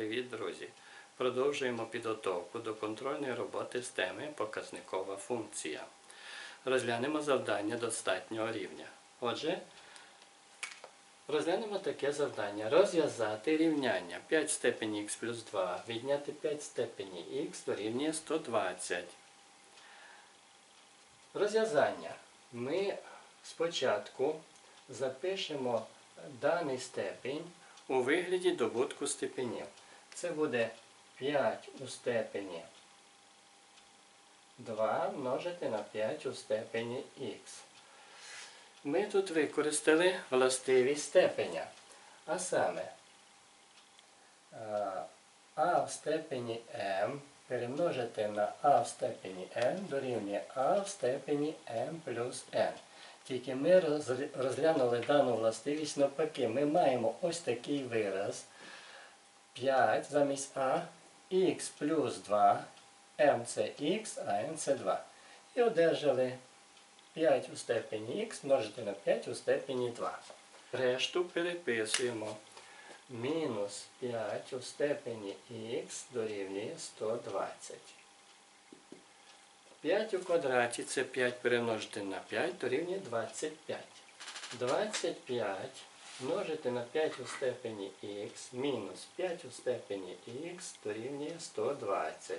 Привіт, друзі! Продовжуємо підготовку до контрольної роботи з теми показникова функція. Розглянемо завдання достатнього рівня. Отже, розглянемо таке завдання. Розв'язати рівняння 5 в степені х плюс 2, відняти 5 в степені х дорівнює 120. Розв'язання. Ми спочатку запишемо даний степінь у вигляді добутку степенів. Це буде 5 у степені 2 множити на 5 у степені х. Ми тут використали властивість степеня. А саме а, а в степені m перемножити на а в степені n дорівнює а в степені m плюс n. Тільки ми розглянули дану властивість навпаки. Ми маємо ось такий вираз 5 замість а, х плюс 2, m це х, а n це 2. І одержали 5 у степені х множити на 5 у степені 2. Решту переписуємо. Мінус 5 у степені х дорівнює 120. 5 у квадраті це 5 перемножити на 5 дорівнює 25. 25 множити на 5 у степені х мінус 5 у степені х дорівнює 120.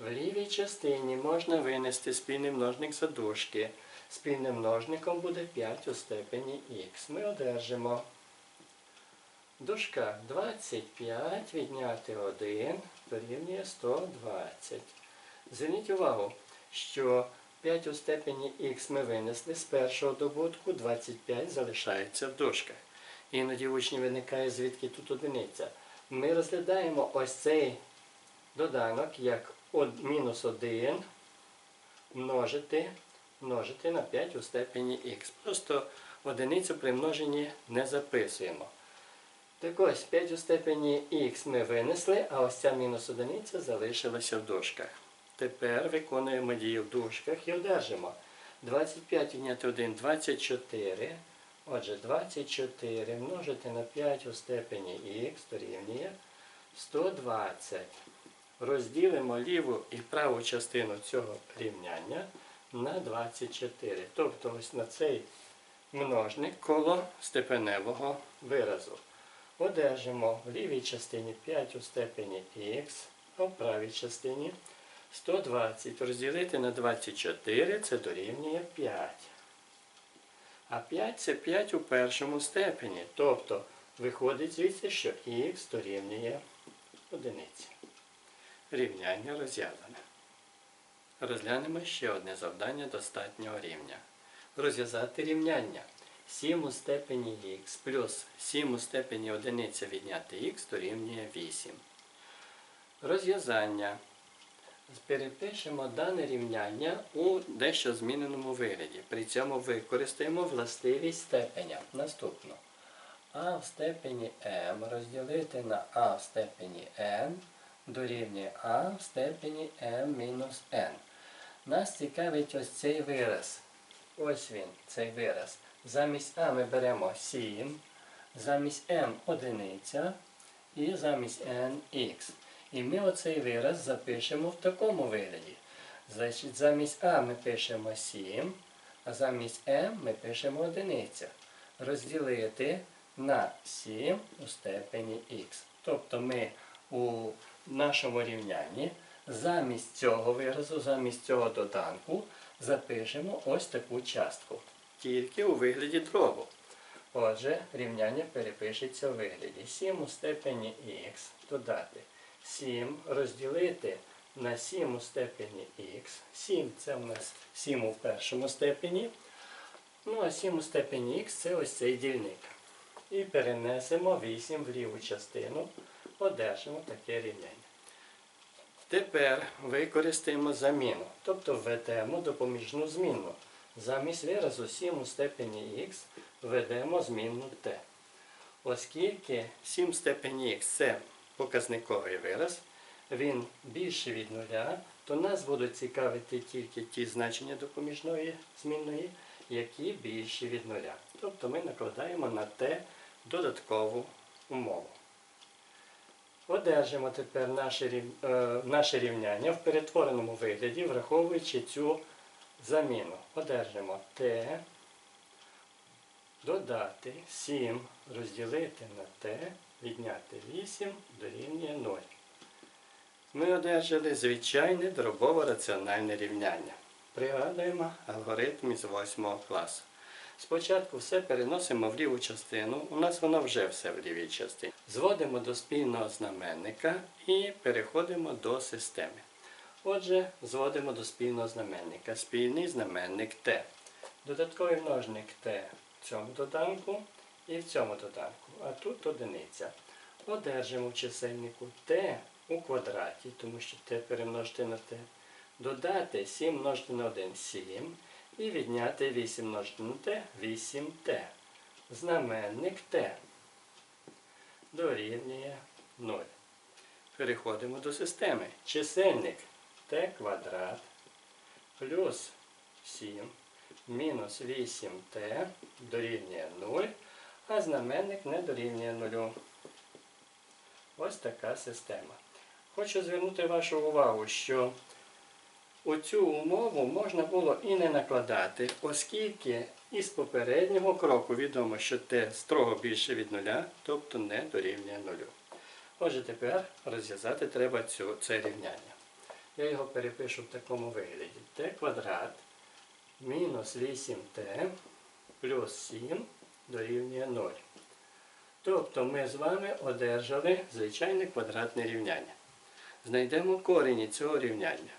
В лівій частині можна винести спільний множник за дужки. Спільним множником буде 5 у степені х. Ми одержимо дужка 25 відняти 1 дорівнює 120. Зверніть увагу, що 5 у степені х ми винесли з першого добутку, 25 залишається в дужках. Іноді учні виникає, звідки тут одиниця. Ми розглядаємо ось цей доданок як мінус 1 множити, множити на 5 у степені х. Просто одиницю при множенні не записуємо. Так ось 5 у степені х ми винесли, а ось ця мінус одиниця залишилася в дужках. Тепер виконуємо дію в дужках і одержимо 25 відняти 1 24. Отже, 24 множити на 5 у степені х дорівнює 120. Розділимо ліву і праву частину цього рівняння на 24. Тобто ось на цей множник коло степеневого виразу. Одержимо в лівій частині 5 у степені х, а в правій частині 120 розділити на 24 це дорівнює 5. А 5 це 5 у першому степені. Тобто виходить звідси, що х дорівнює одиниці. Рівняння розв'язане. Розглянемо ще одне завдання достатнього рівня. Розв'язати рівняння 7 у степені х плюс 7 у степені одиниця відняти х дорівнює 8. Розв'язання. Перепишемо дане рівняння у дещо зміненому вигляді. При цьому використаємо властивість степеня. Наступно. А в степені m розділити на а в степені n дорівнює а в степені m мінус n. Нас цікавить ось цей вираз. Ось він, цей вираз. Замість а ми беремо 7, замість m одиниця і замість n х. І ми оцей вираз запишемо в такому вигляді. Значить, замість а ми пишемо 7, а замість m ми пишемо одиниця. Розділити на 7 у степені х. Тобто ми у нашому рівнянні замість цього виразу, замість цього доданку запишемо ось таку частку. Тільки у вигляді дробу. Отже, рівняння перепишеться у вигляді 7 у степені х додати 7 розділити на 7 у степені х. 7 це у нас 7 у першому степені. Ну а 7 у степені х це ось цей дільник. І перенесемо 8 в ліву частину, одержимо таке рівняння. Тепер використаємо заміну, тобто введемо допоміжну змінну. Замість виразу 7 у степені х введемо змінну t. Оскільки 7 в степені х це показниковий вираз, він більший від нуля, то нас будуть цікавити тільки ті значення допоміжної змінної, які більші від нуля. Тобто ми накладаємо на t додаткову умову. Одержимо тепер наше, е, наше рівняння в перетвореному вигляді, враховуючи цю заміну. Одержимо t додати 7 розділити на t, відняти 8 дорівнює 0. Ми одержали звичайне дробово-раціональне рівняння. Пригадуємо алгоритм із 8 класу. Спочатку все переносимо в ліву частину, у нас воно вже все в лівій частині. Зводимо до спільного знаменника і переходимо до системи. Отже, зводимо до спільного знаменника. Спільний знаменник t. Додатковий множник t в цьому доданку і в цьому доданку. А тут одиниця. Одержимо в чисельнику t у квадраті, тому що t перемножити на t. Додати 7 множити на 1 7 і відняти 8 множити на t 8t. Знаменник t дорівнює 0. Переходимо до системи. Чисельник t квадрат плюс 7 мінус 8t дорівнює 0, а знаменник не дорівнює 0. Ось така система. Хочу звернути вашу увагу, що Оцю умову можна було і не накладати, оскільки із попереднього кроку відомо, що t строго більше від нуля, тобто не дорівнює нулю. Отже, тепер розв'язати треба цю, це рівняння. Я його перепишу в такому вигляді. t квадрат мінус 8t плюс 7 дорівнює 0. Тобто ми з вами одержали звичайне квадратне рівняння. Знайдемо корені цього рівняння.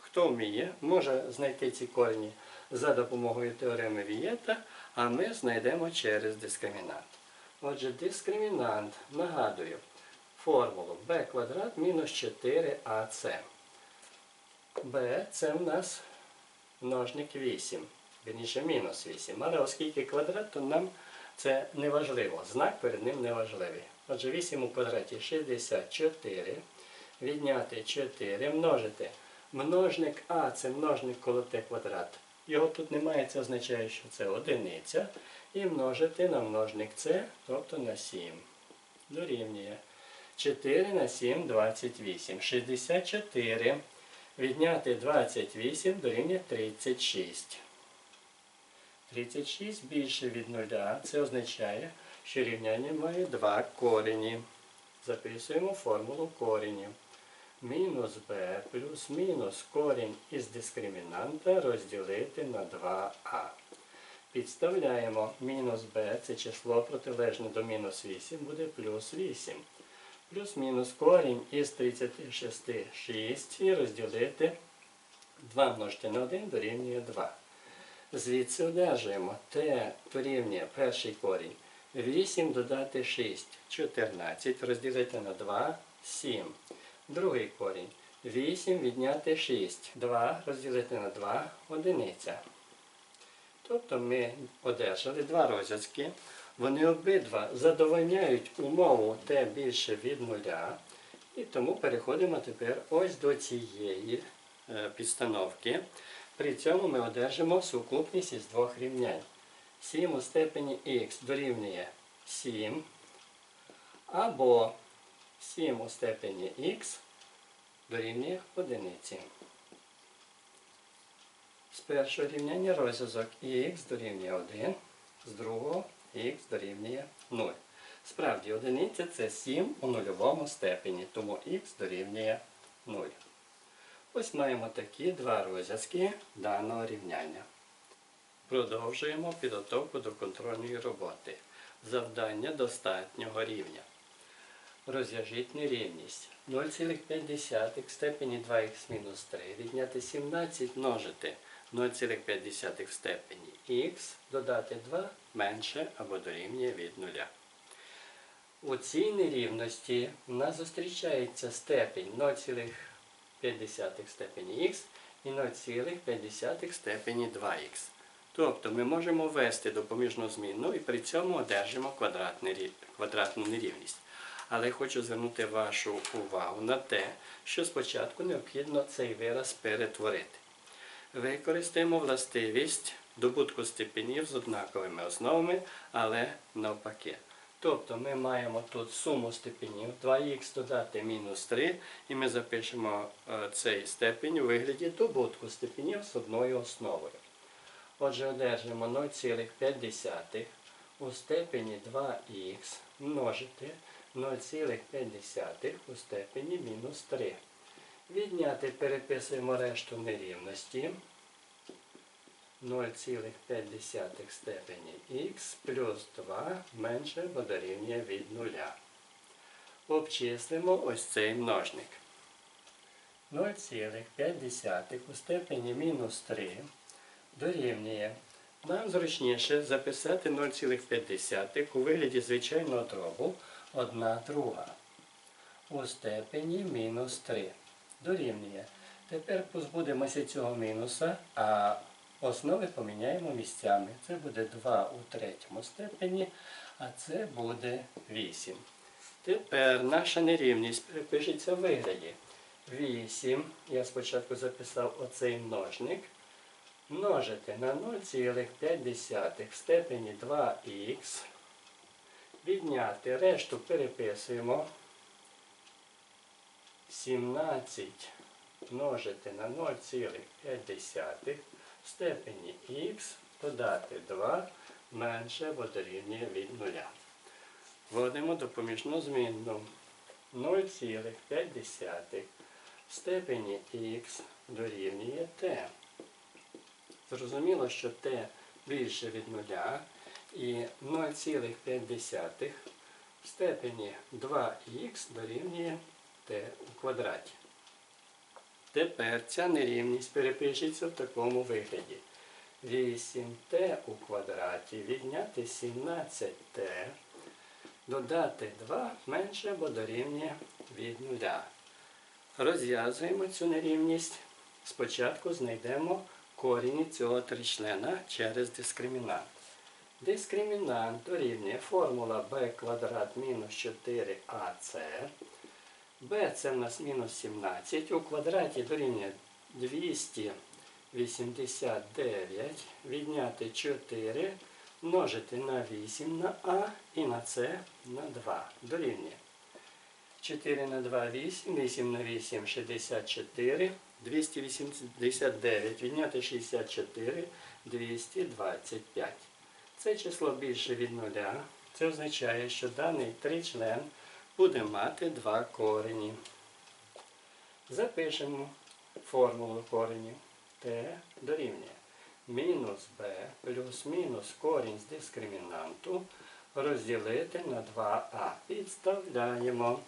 Хто вміє, може знайти ці корені за допомогою теореми Вієта, а ми знайдемо через дискримінант. Отже, дискримінант, нагадую, формулу b квадрат мінус 4ac. b це в нас множник 8, вірніше мінус 8. Але оскільки квадрат, то нам це не важливо. Знак перед ним не важливий. Отже, 8 у квадраті 64. Відняти 4, множити. Множник А це множник коло Т квадрат. Його тут немає, це означає, що це одиниця. І множити на множник С, тобто на 7. Дорівнює. 4 на 7 28. 64. Відняти 28 дорівнює 36. 36 більше від 0. Це означає, що рівняння має два корені. Записуємо формулу коренів мінус b плюс мінус корінь із дискримінанта розділити на 2а. Підставляємо мінус b, це число протилежне до мінус 8, буде плюс 8. Плюс-мінус корінь із 36 6 і розділити 2 множити на 1 дорівнює 2. Звідси одержуємо t дорівнює перший корінь. 8 додати 6, 14, розділити на 2, 7. Другий корінь. 8 відняти 6. 2 розділити на 2 одиниця. Тобто ми одержали два розв'язки. Вони обидва задовольняють умову t більше від нуля. І тому переходимо тепер ось до цієї е, підстановки. При цьому ми одержимо сукупність із двох рівнянь. 7 у степені х дорівнює 7 або 7 у степені х дорівнює одиниці. З першого рівняння розв'язок х дорівнює 1, з другого х дорівнює 0. Справді, одиниця це 7 у нульовому степені, тому х дорівнює 0. Ось маємо такі два розв'язки даного рівняння. Продовжуємо підготовку до контрольної роботи. Завдання достатнього рівня. Розв'яжіть нерівність. 0,5 в степені 2х-3 відняти 17 множити 0,5 в степені х додати 2 менше або дорівнює від 0. У цій нерівності у нас зустрічається степень 0,5 в степені х і 0,5 в степені 2х. Тобто ми можемо ввести допоміжну змінну і при цьому одержимо квадратну нерівність. Але хочу звернути вашу увагу на те, що спочатку необхідно цей вираз перетворити. Використаємо властивість добутку степенів з однаковими основами, але навпаки. Тобто ми маємо тут суму степенів 2х додати мінус 3, і ми запишемо е, цей степень у вигляді добутку степенів з одною основою. Отже, одержимо 0,5 у степені 2х множити 0,5 у степені мінус 3. Відняти переписуємо решту нерівності. 0,5 степені х плюс 2 менше або дорівнює від 0. Обчислимо ось цей множник. 0,5 у степені мінус 3 дорівнює. Нам зручніше записати 0,5 у вигляді звичайного дробу 1 друга у степені мінус 3 дорівнює. Тепер позбудемося цього мінуса, а основи поміняємо місцями. Це буде 2 у третьому степені, а це буде 8. Тепер наша нерівність перепишеться в вигляді. 8, я спочатку записав оцей множник, множити на 0,5 в степені 2х, відняти решту переписуємо. 17 множити на 0,5 в степені х додати 2 менше або від 0. Вводимо допоміжну змінну 0,5 в степені х дорівнює t. Зрозуміло, що t більше від 0 і 0,5 в степені 2х дорівнює t у квадраті. Тепер ця нерівність перепишеться в такому вигляді. 8t у квадраті відняти 17t, додати 2 менше або дорівнює від 0. Розв'язуємо цю нерівність. Спочатку знайдемо корінь цього тричлена через дискримінант. Дискримінант дорівнює формула b квадрат мінус 4ac. B це в нас мінус 17. У квадраті дорівнює 289. Відняти 4, множити на 8 на а і на c на 2. Дорівнює. 4 на 2 8, 8 на 8 64, 289, відняти 64, 225. Це число більше від нуля. Це означає, що даний тричлен буде мати два корені. Запишемо формулу коренів. Т дорівнює мінус b плюс мінус корінь з дискримінанту розділити на 2а. Підставляємо.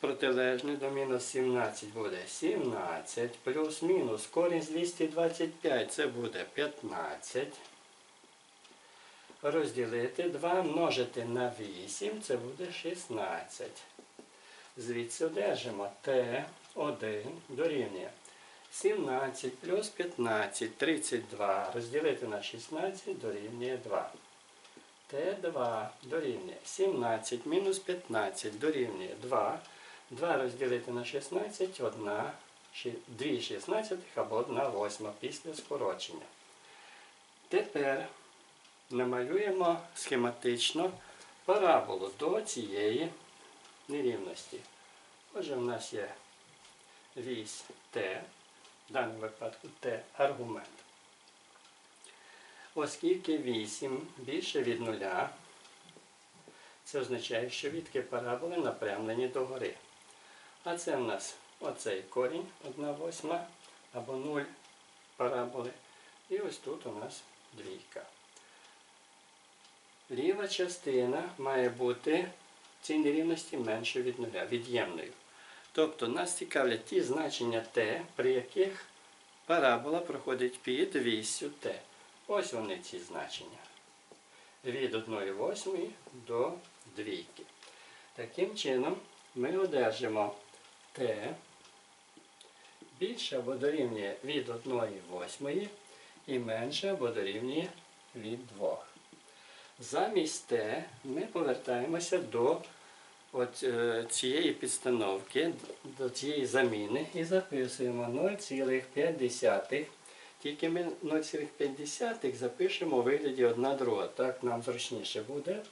Протилежне до мінус 17 буде 17 плюс мінус корінь з 225 це буде 15 розділити 2 множити на 8, це буде 16. Звідси одержимо Т1 дорівнює 17 плюс 15, 32. Розділити на 16 дорівнює 2. Т2 дорівнює 17 мінус 15 дорівнює 2. 2 розділити на 16 1, 2 16 або 1 восьма після скорочення. Тепер намалюємо схематично параболу до цієї нерівності. Отже, в нас є вісь Т, в даному випадку Т аргумент. Оскільки 8 більше від нуля, це означає, що відки параболи напрямлені догори. А це в нас оцей корінь 1 восьма або 0 параболи. І ось тут у нас двійка. Ліва частина має бути цій нерівності менше від нуля, від'ємною. Тобто нас цікавлять ті значення t, при яких парабола проходить під вісю t. Ось вони ці значення. Від 1 восьмої до двійки. Таким чином ми одержимо t більше або дорівнює від 1 восьмої і менше або дорівнює від 2. Замість Т ми повертаємося до от, е, цієї підстановки, до цієї заміни і записуємо 0,5. Тільки ми 0,5 запишемо у вигляді 1 друга. Так нам зручніше буде.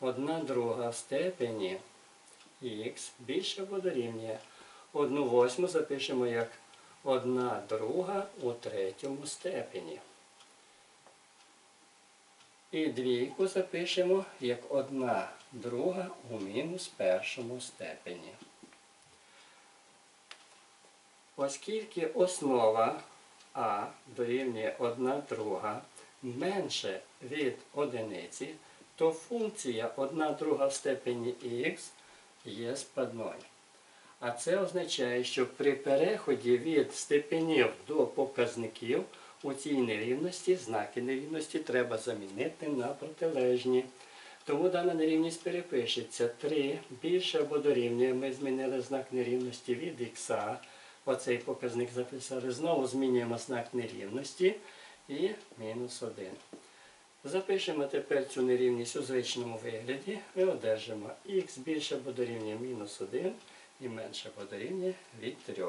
1 друга в степені х більше або дорівнює. 1 восьму запишемо як 1 друга у третьому степені. І двійку запишемо як 1 друга у мінус першому степені. Оскільки основа А дорівнює 1 друга менше від одиниці, то функція 1 друга в степені х є складною. А це означає, що при переході від степенів до показників у цій нерівності знаки нерівності треба замінити на протилежні. Тому дана нерівність перепишеться 3 більше або дорівнює. Ми змінили знак нерівності від х. Оцей показник записали. Знову змінюємо знак нерівності і мінус 1. Запишемо тепер цю нерівність у звичному вигляді. Ми одержимо х більше або дорівнює мінус 1 і менше або дорівнює від 3.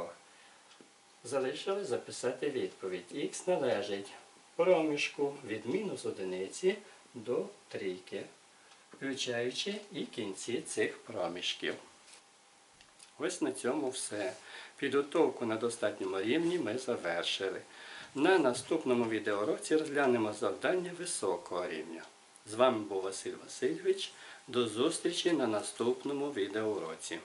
Залишили записати відповідь. Х належить проміжку від мінус одиниці до трійки, включаючи і кінці цих проміжків. Ось на цьому все. Підготовку на достатньому рівні ми завершили. На наступному відеоуроці розглянемо завдання високого рівня. З вами був Василь Васильович. До зустрічі на наступному відеоуроці.